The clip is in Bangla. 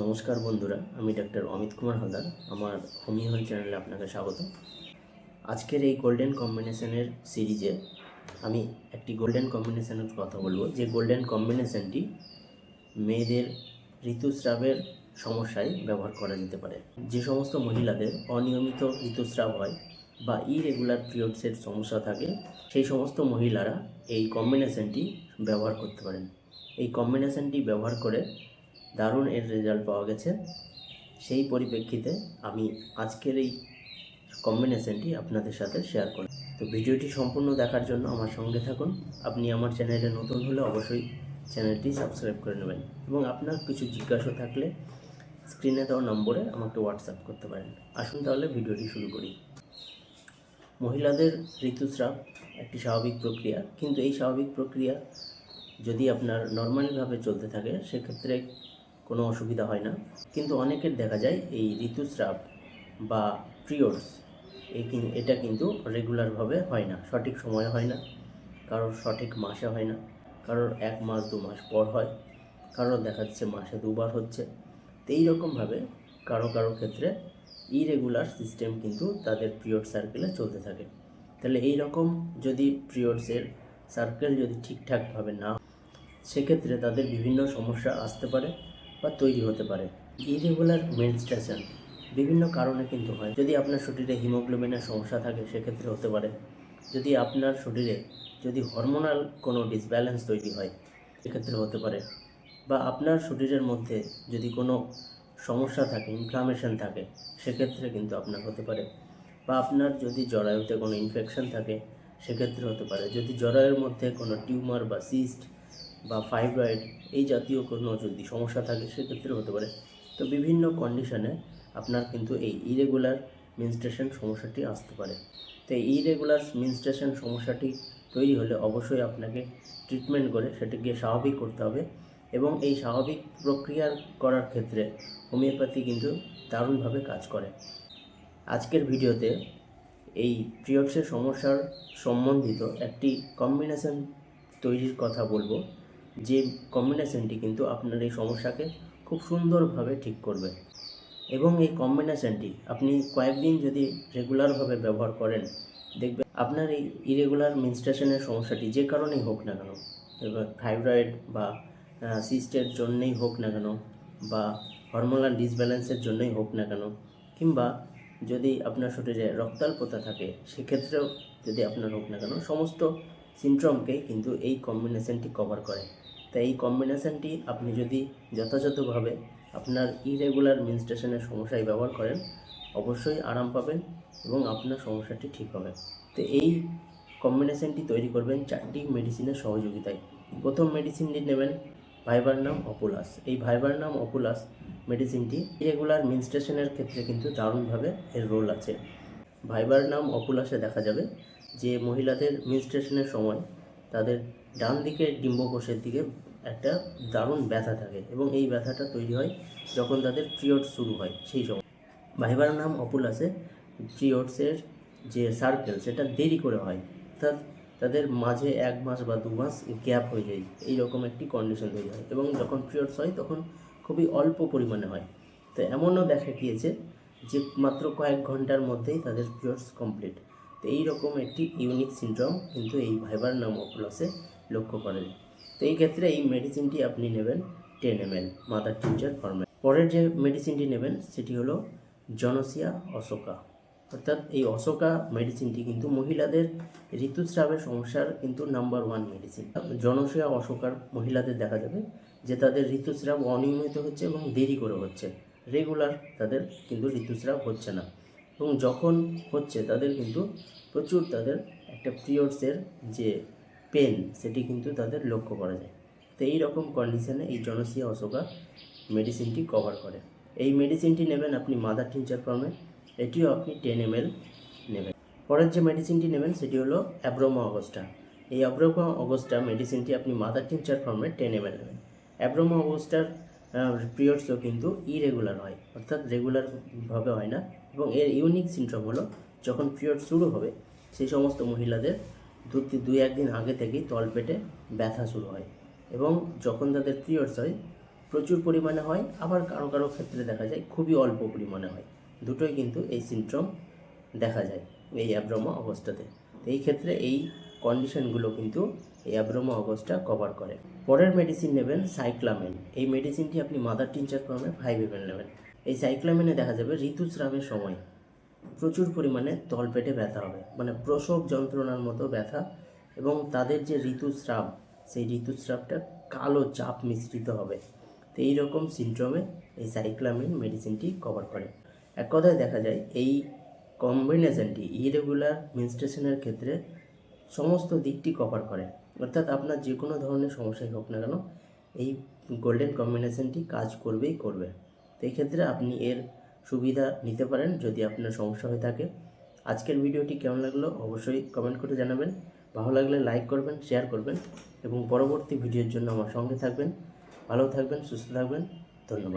নমস্কার বন্ধুরা, আমি ডাক্তার অমিত কুমার হালদার, আমার হোমিও হেলথ চ্যানেলে আপনাকে স্বাগত। আজকের এই গোল্ডেন কম্বিনেশনের সিরিজে আমি একটি গোল্ডেন কম্বিনেশনের কথা বলব। যে গোল্ডেন কম্বিনেশনটি মেয়েদের ঋতুস্রাবের সমস্যায় ব্যবহার করা যেতে পারে। যে সমস্ত মহিলাদের অনিয়মিত ঋতুস্রাব হয় বা ইরেগুলার পিরিয়ডসের সমস্যা থাকে, সেই সমস্ত মহিলারা এই কম্বিনেশনটি ব্যবহার করতে পারেন। এই কম্বিনেশনটি ব্যবহার করে দারুণ এর রেজাল্ট পাওয়া গেছে। সেই পরিপ্রেক্ষিতে আমি আজকের এই কম্বিনেশনটি আপনাদের সাথে শেয়ার করি তো ভিডিওটি সম্পূর্ণ দেখার জন্য আমার সঙ্গে থাকুন। আপনি আমার চ্যানেলে নতুন হলে অবশ্যই চ্যানেলটি সাবস্ক্রাইব করে নেবেন এবং আপনার কিছু জিজ্ঞাসা থাকলে স্ক্রিনে দেওয়া নম্বরে আমাকে হোয়াটসঅ্যাপ করতে পারেন। আসুন তাহলে ভিডিওটি শুরু করি। মহিলাদের ঋতুস্রাব একটি স্বাভাবিক প্রক্রিয়া, কিন্তু এই স্বাভাবিক প্রক্রিয়া যদি আপনার নর্মালভাবে চলতে থাকে, সেক্ষেত্রে কোনো অসুবিধা হয় না। কিন্তু অনেকের দেখা যায় এই ঋতুস্রাব বা পিরিয়ডস এই এটা কিন্তু রেগুলারভাবে হয় না, সঠিক সময়ে হয় না। কারোর সঠিক মাসে হয় না, কারোর এক মাস, দু মাস পর হয়, কারোর দেখা যাচ্ছে মাসে দুবার হচ্ছে। তো এইরকমভাবে কারও কারও ক্ষেত্রে ইরেগুলার সিস্টেম কিন্তু তাদের পিরিয়ড সার্কেলে চলতে থাকে। তাহলে এই রকম যদি পিরিয়ডসের সার্কেল যদি ঠিকঠাকভাবে না সেক্ষেত্রে তাদের বিভিন্ন সমস্যা আসতে পারে। বা তৈরি হতে পারে। ইরেগুলার মেনস্ট্রেশন বিভিন্ন কারণে কিন্তু হয়। যদি আপনার শরীরে হিমোগ্লোবিনের সমস্যা থাকে, সেক্ষেত্রে হতে পারে। যদি আপনার শরীরে যদি হরমোনাল কোনো ডিসব্যালেন্স তৈরি হয়, সেক্ষেত্রে হতে পারে। বা আপনার শরীরের মধ্যে যদি কোনো সমস্যা থাকে ইনফ্লামেশন থাকে, সেক্ষেত্রে কিন্তু আপনার হতে পারে। বা আপনার যদি জরায়ুতে কোনো ইনফেকশন থাকে, সেক্ষেত্রে হতে পারে। যদি জরায়ুর মধ্যে কোনো টিউমার বা সিস্ট বা ফাইব্রয়েড এই জাতীয় কোনো যদি সমস্যা থাকে সেক্ষেত্রে হতে পারে। তো বিভিন্ন কন্ডিশনে আপনার কিন্তু এই ইরেগুলার মিনস্ট্রেশন সমস্যাটি আসতে পারে। তো এই ইরেগুলার মিনস্ট্রেশন সমস্যাটি তৈরি হলে অবশ্যই আপনাকে ট্রিটমেন্ট করে সেটিকে স্বাভাবিক করতে হবে এবং এই স্বাভাবিক প্রক্রিয়া করার ক্ষেত্রে হোমিওপ্যাথি কিন্তু দারুণভাবে কাজ করে। আজকের ভিডিওতে এই পিরিয়ডসের সমস্যার সম্বন্ধিত একটি কম্বিনেশন তৈরির কথা বলব। যে কম্বিনেশনটি কিন্তু আপনার এই সমস্যাকে খুব সুন্দরভাবে ঠিক করবে। এবং এই কম্বিনেশনটি আপনি কয়েকদিন যদি রেগুলারভাবে ব্যবহার করেন, দেখবেন আপনার এই ইরেগুলার মিনস্ট্রেশনের সমস্যাটি যে কারণেই হোক না কেন, এবার থাইরয়েড বা সিস্টের জন্যেই হোক না কেন বা হরমোনাল ডিসব্যালেন্সের জন্যই হোক না কেন, কিংবা যদি আপনার শরীরে রক্তাল্পতা থাকে, সেক্ষেত্রেও যদি আপনার হোক না কেন, সমস্ত সিমট্রমকেই কিন্তু এই কম্বিনেশনটি কভার করে। তাই এই কম্বিনেশনটি আপনি যদি যথাযথভাবে আপনার ইরেগুলার মিনস্ট্রেশনের সমস্যায় ব্যবহার করেন, অবশ্যই আরাম পাবেন এবং আপনার সমস্যাটি ঠিক হবে। তো এই কম্বিনেশনটি তৈরি করবেন চারটি মেডিসিনের সহযোগিতায়। প্রথম মেডিসিনটি নেবেন ভাইবার নাম অপুলাস এই ভাইবার নাম অপুলাস মেডিসিনটি ইরেগুলার মিনস্ট্রেশনের ক্ষেত্রে কিন্তু দারুণভাবে এর রোল আছে। ভাইবার নাম অপুলাসে দেখা যাবে যে মহিলাদের মিনস্ট্রেশনের সময় তাদের ডান দিকের ডিম্বকোষের দিকে একটা দারুণ ব্যথা থাকে এবং এই ব্যথাটা তৈরি হয় যখন তাদের পিরিয়ড শুরু হয় সেই সময়। ভাইবার নাম অপুলাসে পিরিয়ডসের যে সার্কেল সেটা দেরি করে হয়। অর্থাৎ তাদের মাঝে এক মাস বা দু মাস গ্যাপ হয়ে যায়, এইরকম একটি কন্ডিশন তৈরি হয় এবং যখন পিরিয়ডস হয় তখন খুবই অল্প পরিমাণে হয়। তো এমনও দেখা গিয়েছে যে মাত্র কয়েক ঘণ্টার মধ্যেই তাদের পিরিয়ডস কমপ্লিট তো এইরকম একটি ইউনিক সিনড্রোম কিন্তু এই ভাইবার নাম অপুলাসে লক্ষ্য করেন। তো এই ক্ষেত্রে এই মেডিসিনটি আপনি নেবেন ten M L mother tincture ফর্মে পরের যে মেডিসিনটি নেবেন, সেটি হলো জনসিয়া অশোকা। অর্থাৎ এই অশোকা মেডিসিনটি কিন্তু মহিলাদের ঋতুস্রাবের সমস্যার কিন্তু নাম্বার ওয়ান মেডিসিন জনসিয়া অশোকার মহিলাদের দেখা যাবে যে তাদের ঋতুস্রাব অনিয়মিত হচ্ছে এবং দেরি করে হচ্ছে। রেগুলার তাদের কিন্তু ঋতুস্রাব হচ্ছে না। এবং যখন হচ্ছে, তাদের কিন্তু প্রচুর তাদের একটা পিরিয়ডসের যে পেন, সেটি কিন্তু তাদের লক্ষ্য করা যায়। তো এই রকম কন্ডিশনে এই জনসিয়া অশোকা মেডিসিনটি কভার করে। এই মেডিসিনটি নেবেন আপনি মাদার টিনচার ফর্মে এটিও আপনি টেন এম নেবেন। পরের যে মেডিসিনটি নেবেন, সেটি হলো অ্যাব্রোমা অগস্টা এই অ্যাব্রোমা অগস্টা মেডিসিনটি আপনি মাদার টিনচার ফর্মে টেন এম নেবেন। অ্যাব্রোমা অগস্টার পিরিয়ডসও কিন্তু ইরেগুলার হয়, অর্থাৎ রেগুলারভাবে হয় না। এবং এর ইউনিক সিনড্রোম হলো যখন পিরিয়ড শুরু হবে, সেই সমস্ত মহিলাদের দু দুই, একদিন আগে থেকেই তলপেটে ব্যথা শুরু হয় এবং যখন তাদের পিরিয়ডস হয়, প্রচুর পরিমাণে হয়, আবার কারও কারও ক্ষেত্রে দেখা যায় খুবই অল্প পরিমাণে হয়। দুটোই কিন্তু এই সিনড্রোম দেখা যায় এই অ্যাব্রমা অবস্থাতে। এই ক্ষেত্রে এই কন্ডিশনগুলো কিন্তু এই অ্যাব্রমা অবস্থা কভার করে। পরের মেডিসিন নেবেন সাইক্লামেন এই মেডিসিনটি আপনি মাদার টিনচার ফর্মে ফাইভ এমএল নেবেন। এই সাইক্লামেনে দেখা যাবে ঋতুস্রাবের সময়। প্রচুর পরিমাণে তলপেটে ব্যথা হবে। মানে প্রসব যন্ত্রণার মতো ব্যথা এবং তাদের যে ঋতুস্রাব, সেই ঋতুস্রাবটা কালো চাপ মিশ্রিত হবে। তো এই রকম সিনড্রোমে এই সাইক্লামিন মেডিসিনটি কভার করে। এক কথায় দেখা যায়, এই কম্বিনেশনটি ইরেগুলার মেনস্ট্রেশনের ক্ষেত্রে সমস্ত দিকটি কভার করে। অর্থাৎ আপনার যে কোনো ধরনের সমস্যাই হোক না কেন, এই গোল্ডেন কম্বিনেশনটি কাজ করবেই করবে। তো এই ক্ষেত্রে আপনি এর সুবিধা নিতে পারেন যদি আপনার সমস্যা হয়ে থাকে। আজকের ভিডিওটি কেমন লাগল অবশ্যই কমেন্ট করে জানাবেন। ভালো লাগলে লাইক করবেন শেয়ার করবেন এবং পরবর্তী ভিডিওর জন্য আমার সঙ্গে থাকবেন। ভালো থাকবেন, সুস্থ থাকবেন। ধন্যবাদ।